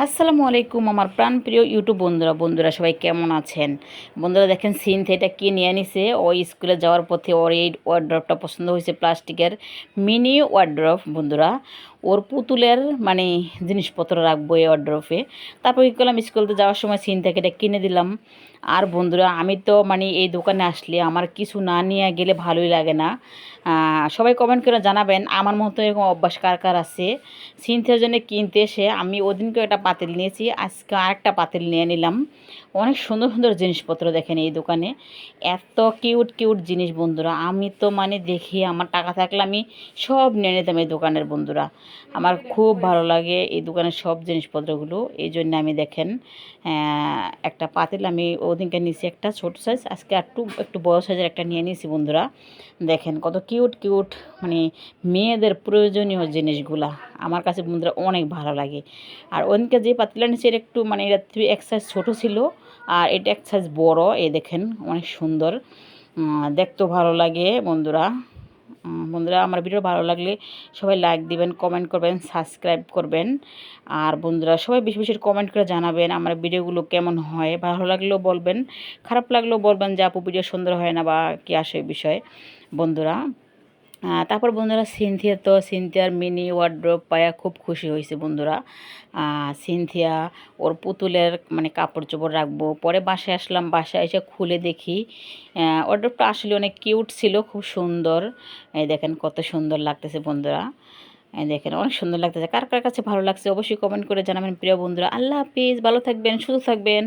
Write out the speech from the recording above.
আসসালামু আলাইকুম আমার প্রাণপ্রিয় ইউটিউব বন্ধুরা বন্ধুরা সবাই কেমন আছেন? বন্ধুরা দেখেন, সিন্থ এটা কি নিয়ে নিছে ও স্কুলে যাওয়ার পথে ওর এই ওয়ার্ড্রপটা পছন্দ হয়েছে প্লাস্টিকের মিনি ওয়ার্ড্রপ বন্ধুরা। ওর পুতুলের মানে জিনিসপত্র রাখব এই ওয়ার্ড্রপে তারপর কী করলাম? স্কুলতে যাওয়ার সময় সিন থেকে এটা কিনে দিলাম। আর বন্ধুরা, আমি তো মানে এই দোকানে আসলে আমার কিছু না নিয়ে গেলে ভালোই লাগে না। সবাই কমেন্ট করে জানাবেন, আমার মতো এরকম অভ্যাস কার কার আছে? সিনথের জন্য কিনতে এসে আমি ওদিনকে একটা পাতিল নিয়েছি, আজকে আরেকটা পাতিল নিয়ে নিলাম। অনেক সুন্দর সুন্দর জিনিসপত্র দেখেন এই দোকানে। এত কিউট কিউট জিনিস বন্ধুরা। আমি তো মানে দেখি আমার টাকা থাকলে আমি সব নিয়ে নিতাম এই দোকানের বন্ধুরা। আমার খুব ভালো লাগে এই দোকানের সব জিনিসপত্রগুলো। এই জন্য আমি দেখেন একটা পাতিল আমি ওদিনকে নিয়েছি একটা ছোট সাইজ আজকে একটু একটু বড় সাইজের একটা নিয়ে নিয়েছি বন্ধুরা। দেখেন কত কিউট কিউট মানে মেয়েদের প্রয়োজনীয় জিনিসগুলা। আমার কাছে বন্ধুরা অনেক ভালো লাগে। আর ওদিনকে যে পাতিলা নিয়েছি, এটা একটু মানে এটা থ্রি এক সাইজ ছোটো ছিল, আর এটা এক সাইজ বড়, এই দেখেন অনেক সুন্দর। দেখতেও ভালো লাগে বন্ধুরা। বন্ধুরা, আমার ভিডিও ভালো লাগলে সবাই লাইক দিবেন কমেন্ট করবেন সাবস্ক্রাইব করবেন। আর বন্ধুরা, সবাই বেশি বেশি কমেন্ট করে জানাবেন আমার ভিডিওগুলো কেমন হয়। ভালো লাগলেও বলবেন, খারাপ লাগলেও বলবেন যে, আপু, ভিডিও সুন্দর হয় না বা কী আসে বিষয়ে? বন্ধুরা তারপর বন্ধুরা সিনথিয়া তো সিনথিয়ার মিনি ওয়ার্ড্রপ পায়া খুব খুশি হয়েছে বন্ধুরা। সিনথিয়া ওর পুতুলের মানে কাপড় চোপড় রাখব, পরে বাসায় আসলাম, বাসায় এসে খুলে দেখি। ওয়ার্ড্রপটা আসলে অনেক কিউট ছিল, খুব সুন্দর। এই দেখেন কত সুন্দর লাগতেছে বন্ধুরা। দেখেন অনেক সুন্দর লাগতেছে। কার কার কাছে ভালো লাগছে অবশ্যই কমেন্ট করে জানাবেন। প্রিয় বন্ধুরা, আল্লাহ হাফিজ, ভালো থাকবেন, সুস্থ থাকবেন।